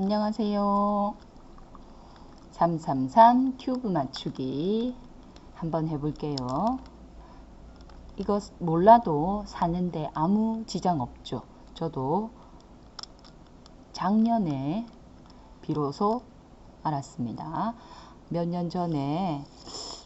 안녕하세요. 333 큐브 맞추기 한번 해볼게요. 이거 몰라도 사는데 아무 지장 없죠. 저도 작년에 비로소 알았습니다. 몇 년 전에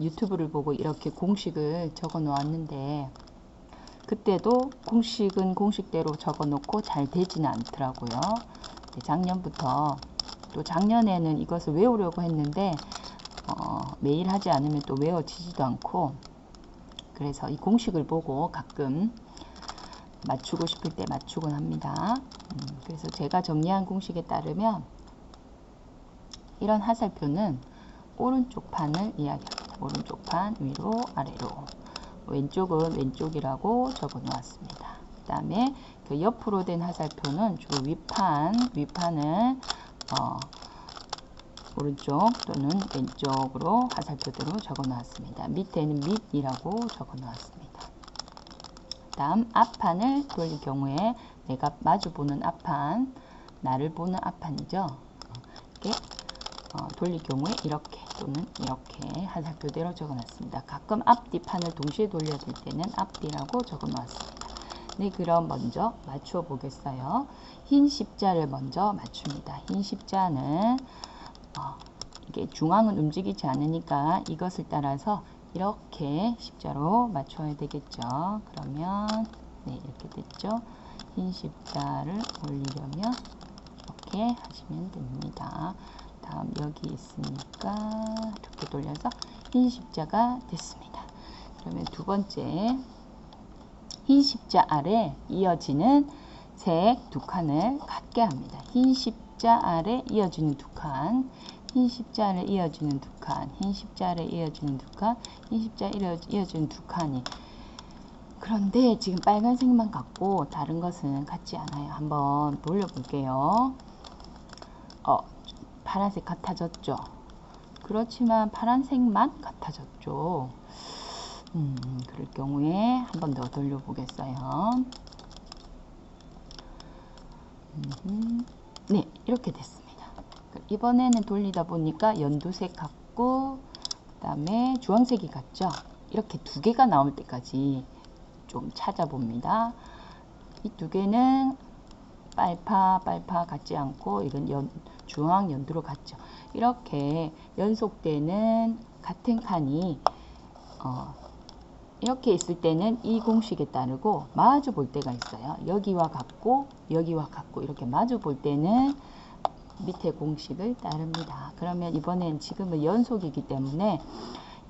유튜브를 보고 이렇게 공식을 적어 놓았는데 그때도 공식은 공식대로 적어 놓고 잘 되지는 않더라고요. 작년부터 또 작년에는 이것을 외우려고 했는데 어, 매일 하지 않으면 또 외워지지도 않고 그래서 이 공식을 보고 가끔 맞추고 싶을 때 맞추곤 합니다. 음, 그래서 제가 정리한 공식에 따르면 이런 하살표는 오른쪽 판을 이야기합니다. 오른쪽 판 위로 아래로 왼쪽은 왼쪽이라고 적어 놓았습니다. 그 다음에 그 옆으로 된 하살표는 주로 윗판, 윗판은 어, 오른쪽 또는 왼쪽으로 화살표대로 적어 놓았습니다. 밑에는 밑이라고 적어 놓았습니다. 다음 앞판을 돌릴 경우에 내가 마주 보는 앞판, 나를 보는 앞판이죠. 이렇게 어, 돌릴 경우에 이렇게 또는 이렇게 화살표대로 적어 놨습니다. 가끔 앞뒤판을 동시에 돌려줄 때는 앞뒤라고 적어 놓았습니다. 네, 그럼 먼저 맞추어 보겠어요. 흰 십자를 먼저 맞춥니다. 흰 십자는 어, 이게 중앙은 움직이지 않으니까 이것을 따라서 이렇게 십자로 맞춰야 되겠죠. 그러면 네, 이렇게 됐죠. 흰 십자를 올리려면 이렇게 하시면 됩니다. 다음 여기 있으니까 이렇게 돌려서 흰 십자가 됐습니다. 그러면 두 번째 흰 십자 아래 이어지는 색 두 칸을 같게 합니다. 흰 십자 아래 이어지는 두 칸, 흰 십자 아래 이어지는 두 칸, 흰 십자 아래 이어지는 두 칸, 흰 십자 아래 이어지는 두 칸이 그런데 지금 빨간색만 같고 다른 것은 같지 않아요. 한번 돌려볼게요. 어, 파란색 같아졌죠? 그렇지만 파란색만 같아졌죠. 음, 그럴 경우에 한 번 더 돌려보겠어요. 음, 네, 이렇게 됐습니다. 이번에는 돌리다 보니까 연두색 같고 그 다음에 주황색이 같죠? 이렇게 두 개가 나올 때까지 좀 찾아봅니다. 이 두 개는 빨파, 빨파 같지 않고 이건 연, 중앙 연두로 같죠. 이렇게 연속되는 같은 칸이 어, 이렇게 있을 때는 이 공식에 따르고 마주 볼 때가 있어요. 여기와 같고 여기와 같고 이렇게 마주 볼 때는 밑에 공식을 따릅니다. 그러면 이번엔 지금은 연속이기 때문에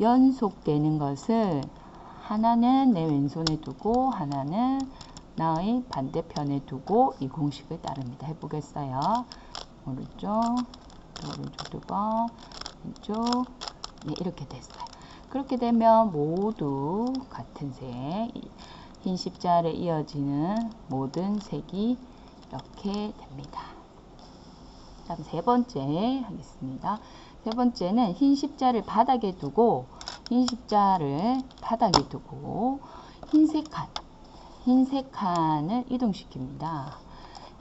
연속되는 것을 하나는 내 왼손에 두고 하나는 나의 반대편에 두고 이 공식을 따릅니다. 해보겠어요. 오른쪽, 오른쪽 두 번, 왼쪽, 네, 이렇게 됐어요. 그렇게 되면 모두 같은 색, 흰 십자를 이어지는 모든 색이 이렇게 됩니다. 다음 세 번째 하겠습니다. 세 번째는 흰 십자를 바닥에 두고 흰 십자를 바닥에 두고 흰색 칸, 흰색 칸을 이동시킵니다.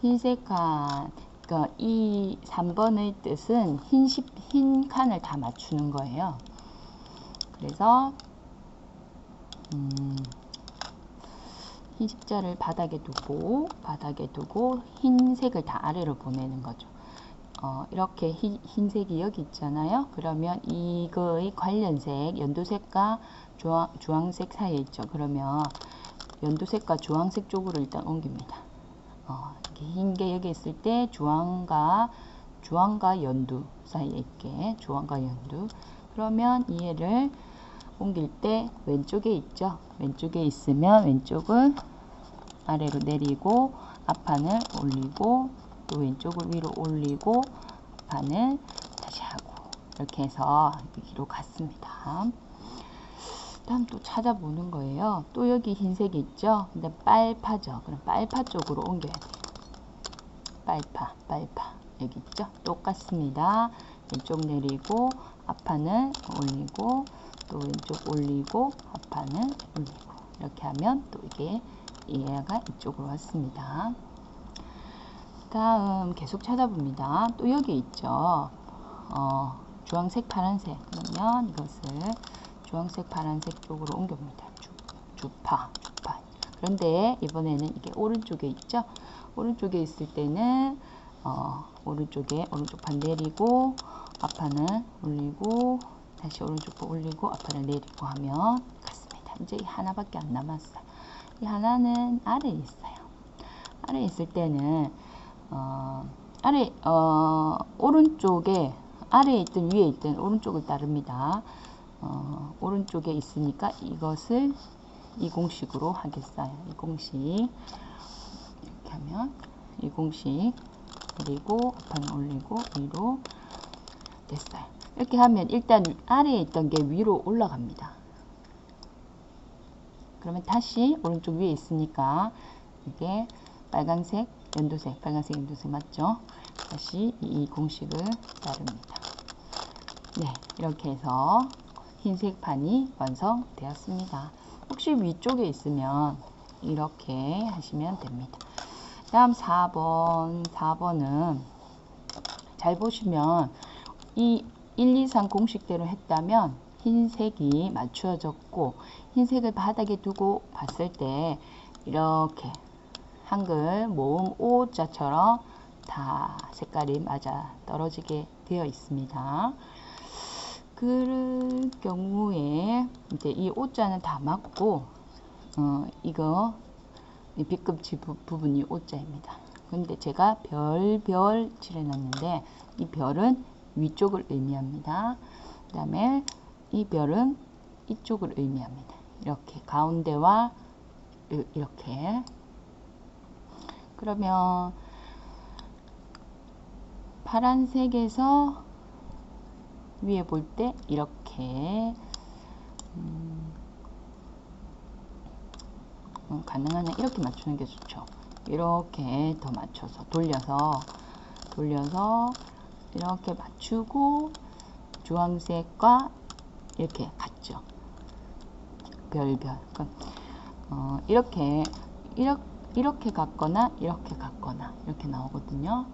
흰색 칸, 그러니까 이 3번의 뜻은 흰, 십, 흰 칸을 다 맞추는 거예요. 그래서 음, 흰 십자를 바닥에 두고 바닥에 두고 흰색을 다 아래로 보내는 거죠. 어, 이렇게 흰, 흰색이 여기 있잖아요. 그러면 이거의 관련색 연두색과 주황, 주황색 사이에 있죠. 그러면 연두색과 주황색 쪽으로 일단 옮깁니다. 어, 흰 게 여기 있을 때 주황과 주황과 연두 사이에 있게 주황과 연두 그러면 이해를 옮길 때 왼쪽에 있죠. 왼쪽에 있으면 왼쪽을 아래로 내리고 앞판을 올리고 또 왼쪽을 위로 올리고 앞판을 다시 하고 이렇게 해서 여기로 갔습니다. 다음 또 찾아보는 거예요. 또 여기 흰색이 있죠. 근데 빨파죠. 그럼 빨파 쪽으로 옮겨야 돼요. 빨파, 빨파. 여기 있죠. 똑같습니다. 왼쪽 내리고 앞판을 올리고 또 왼쪽 올리고 앞판을 올리고 이렇게 하면 또 이게 얘가 이쪽으로 왔습니다. 다음 계속 찾아봅니다. 또 여기 있죠. 어, 주황색, 파란색. 그러면 이것을 주황색, 파란색 쪽으로 옮겨봅니다. 주, 주파, 주파. 그런데 이번에는 이게 오른쪽에 있죠. 오른쪽에 있을 때는 어, 오른쪽에 오른쪽 판 내리고 앞판을 올리고 다시 오른쪽 판 올리고 앞판을 내리고 하면 같습니다. 이제 이 하나밖에 안 남았어요. 이 하나는 아래에 있어요. 아래에 있을 때는 어, 아래 어, 오른쪽에 아래에 있든 위에 있든 오른쪽을 따릅니다. 어, 오른쪽에 있으니까 이것을 이 공식으로 하겠어요. 이 공식 이렇게 하면 이 공식 그리고 앞판 올리고 위로 됐어요. 이렇게 하면 일단 아래에 있던 게 위로 올라갑니다. 그러면 다시 오른쪽 위에 있으니까 이게 빨간색, 연두색, 빨간색, 연두색 맞죠? 다시 이 공식을 따릅니다. 네, 이렇게 해서 흰색 판이 완성되었습니다. 혹시 위쪽에 있으면 이렇게 하시면 됩니다. 다음 4번, 4번은 잘 보시면 이 1, 2, 3 공식대로 했다면 흰색이 맞추어졌고 흰색을 바닥에 두고 봤을 때 이렇게 한글 모음 오자처럼 다 색깔이 맞아 떨어지게 되어 있습니다. 그럴 경우에 이제 이 오자는 다 맞고 어, 이거 이 B급 부, 부분이 오자입니다. 근데 제가 별, 별 칠해놨는데 이 별은 위쪽을 의미합니다. 그 다음에 이 별은 이쪽을 의미합니다. 이렇게 가운데와 이렇게 그러면 파란색에서 위에 볼 때 이렇게 음, 음, 가능하면 이렇게 맞추는 게 좋죠. 이렇게 더 맞춰서 돌려서 돌려서 이렇게 맞추고 주황색과 이렇게 같죠. 별별. 어, 이렇게 이렇게 이렇게 갔거나 이렇게 갔거나 이렇게 나오거든요.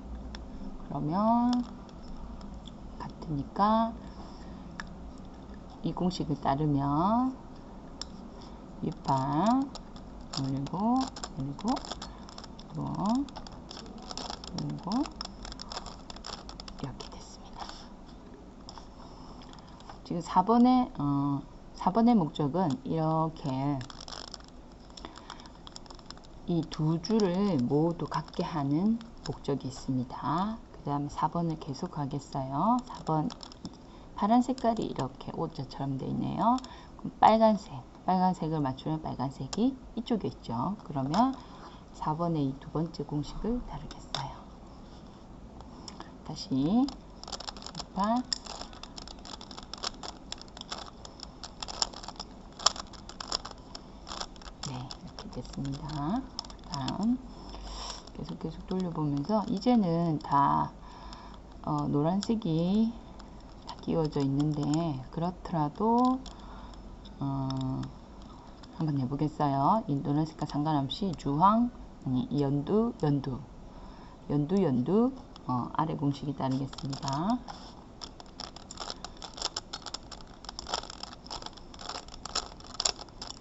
그러면 같으니까 이 공식을 따르면 윗방 올리고 올리고 그리고 그리고 이렇게 됐습니다. 지금 4번의 어, 4번의 목적은 이렇게 이 두 줄을 모두 갖게 하는 목적이 있습니다. 그 다음에 4번을 계속 하겠어요. 4번 파란 색깔이 이렇게 오자처럼 되어 있네요. 그럼 빨간색, 빨간색을 맞추면 빨간색이 이쪽에 있죠. 그러면 4번의 이 두 번째 공식을 다루겠어요. 다시 1번 네, 이렇게 됐습니다. 다음 계속 계속 돌려보면서 이제는 다 어, 노란색이 다 끼워져 있는데 그렇더라도 어, 한번 해보겠어요. 이 노란색과 상관없이 주황, 아니 연두, 연두, 연두, 연두 어, 아래 공식이 따르겠습니다.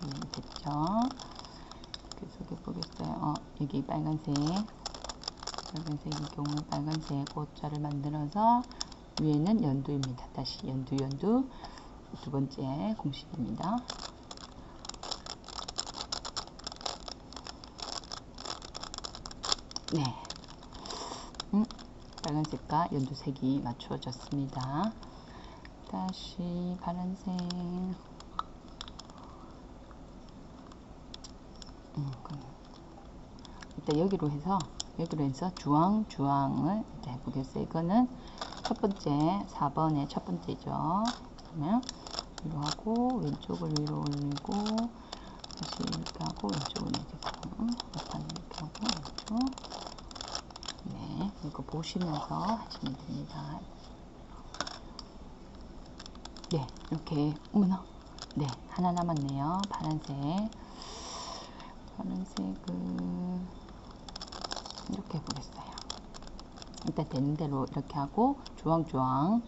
음, 됐죠? 계속 해보겠어요. 어, 여기 빨간색, 빨간색의 경우 빨간색 옷자를 만들어서 위에는 연두입니다. 다시 연두, 연두 두 번째 공식입니다. 네. 음, 빨간색과 연두색이 맞추어졌습니다. 다시 파란색. 음, 일단 여기로 해서 여기로 해서 주황 주황을 해보겠어요. 이거는 첫 번째 4번의 첫 번째죠. 그러면 위로 하고 왼쪽을 위로 올리고 다시 이렇게 하고 왼쪽을 내리고 옆판 이렇게 하고 왼쪽 네 이거 보시면서 하시면 됩니다. 네 이렇게 어머나 네 하나 남았네요. 파란색 파란색을 이렇게 해보겠어요. 일단 되는 대로 이렇게 하고 주황주황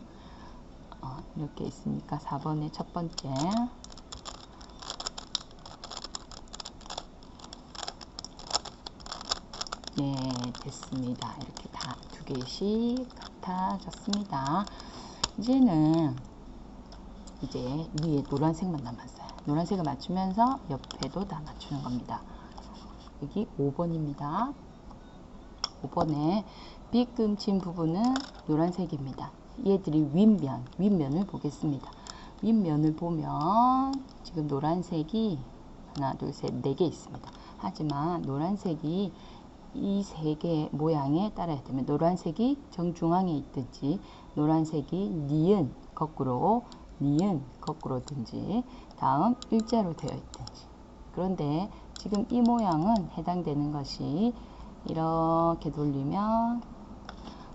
어, 이렇게 있으니까 4번의 첫 번째. 네 됐습니다. 이렇게 다 두 개씩 같아졌습니다. 이제는 이제 위에 노란색만 남았어요. 노란색을 맞추면서 옆에도 다 맞추는 겁니다. 여기 5번입니다. 5번에 빗금친 부분은 노란색입니다. 얘들이 윗면 윗면을 보겠습니다. 윗면을 보면 지금 노란색이 하나 둘 셋 네 개 있습니다. 하지만 노란색이 이 세개 모양에 따라야 되면 노란색이 정중앙에 있든지 노란색이 니은 거꾸로 니은 거꾸로든지 다음 일자로 되어 있든지. 그런데 지금 이 모양은 해당되는 것이 이렇게 돌리면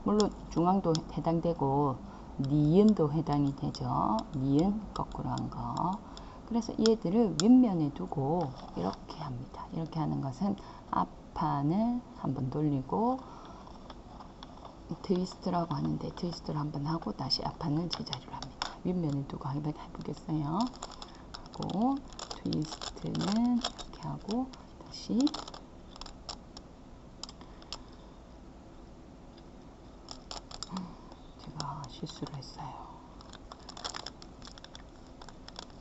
물론 중앙도 해당되고 니은도 해당이 되죠 니은 거꾸로 한 거 그래서 얘들을 윗면에 두고 이렇게 합니다 이렇게 하는 것은 앞판을 한번 돌리고 트위스트라고 하는데 트위스트를 한번 하고 다시 앞판을 제자리로 합니다. 윗면을 두고 한번 해보겠어요. 하고 트위스트는 이렇게 하고 다시 제가 실수를 했어요.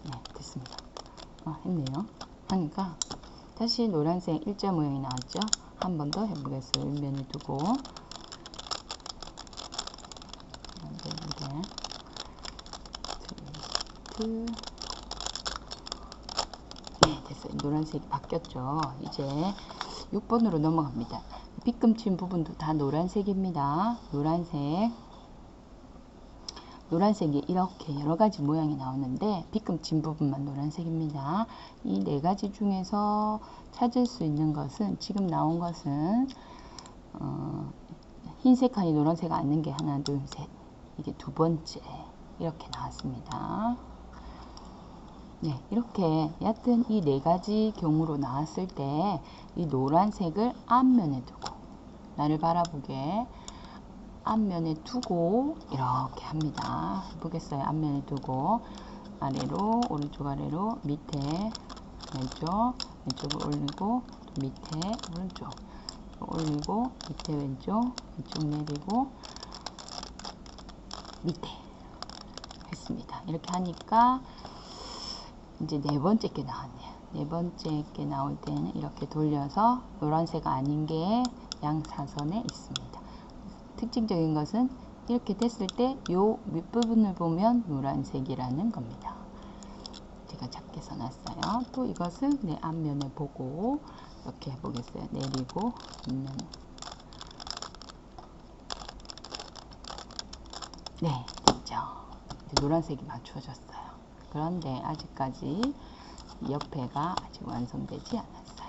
네, 됐습니다. 아, 했네요. 하니까 다시 노란색 일자 모양이 나왔죠? 한 번 더 해보겠어요. 윗면을 두고 트위스트 네 됐어요. 노란색이 바뀌었죠. 이제 6번으로 넘어갑니다. 빗금친 부분도 다 노란색입니다. 노란색 노란색이 이렇게 여러 가지 모양이 나오는데 빗금친 부분만 노란색입니다. 이 네 가지 중에서 찾을 수 있는 것은 지금 나온 것은 어, 흰색 칸이 노란색 앉는 게 하나 둘 셋 이게 두 번째 이렇게 나왔습니다. 네, 이렇게 얕은 이 네 가지 경우로 나왔을 때 이 노란색을 앞면에 두고 나를 바라보게 앞면에 두고 이렇게 합니다. 해보겠어요. 앞면에 두고 아래로 오른쪽 아래로 밑에 왼쪽 왼쪽을 올리고 밑에 오른쪽 올리고 밑에 왼쪽 왼쪽 내리고 밑에 했습니다. 이렇게 하니까 이제 네 번째 게 나왔네요. 네 번째 게 나올 때는 이렇게 돌려서 노란색 아닌 게 양사선에 있습니다. 특징적인 것은 이렇게 됐을 때 요 윗부분을 보면 노란색이라는 겁니다. 제가 작게 써놨어요. 또 이것을 내 앞면에 보고 이렇게 해보겠어요. 내리고 뒷면 네, 됐죠. 노란색이 맞추어졌어요. 그런데 아직까지 옆에가 아직 완성되지 않았어요.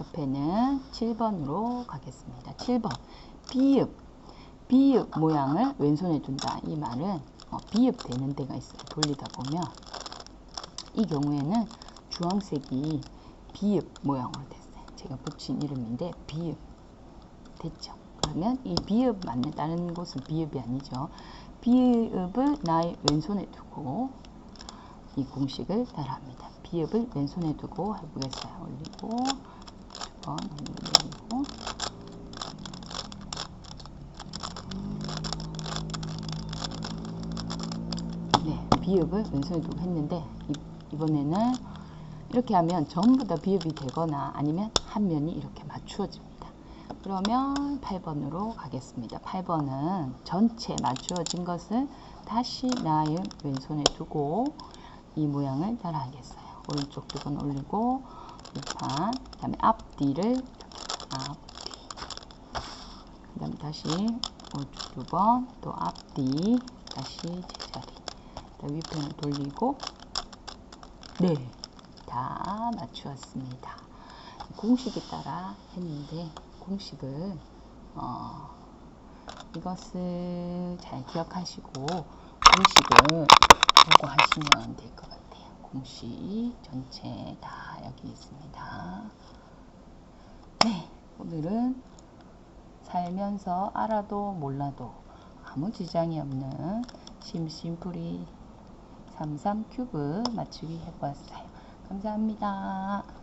옆에는 7번으로 가겠습니다. 7번 비읍 비읍 모양을 왼손에 둔다. 이 말은 어, 비읍 되는 데가 있어요. 돌리다 보면 이 경우에는 주황색이 비읍 모양으로 됐어요. 제가 붙인 이름인데 비읍 됐죠. 그러면 이 비읍 맞는 다른 곳은 비읍이 아니죠. 비읍을 나의 왼손에 두고 이 공식을 따라합니다. 비읍을 왼손에 두고 해보겠어요. 올리고 두 번 올리고 네, 비읍을 왼손에 두고 했는데 이, 번에는 이렇게 하면 전부 다 비읍이 되거나 아니면 한 면이 이렇게 맞추어집니다. 그러면 8번으로 가겠습니다. 8번은 전체 맞추어진 것을 다시 나의 왼손에 두고 이 모양을 따라하겠어요. 오른쪽 두 번 올리고 위판, 그 다음에 앞뒤를 앞뒤 그 다음 다시 오른쪽 두 번, 또 앞뒤 다시 제자리 위편을 돌리고 네, 다 맞추었습니다. 공식에 따라 했는데 공식을 어, 이것을 잘 기억하시고 공식을 보고 하시면 될 것 같아요. 공식 전체 다 여기 있습니다. 네, 오늘은 살면서 알아도 몰라도 아무 지장이 없는 심심풀이 33 큐브 맞추기 해보았어요. 감사합니다.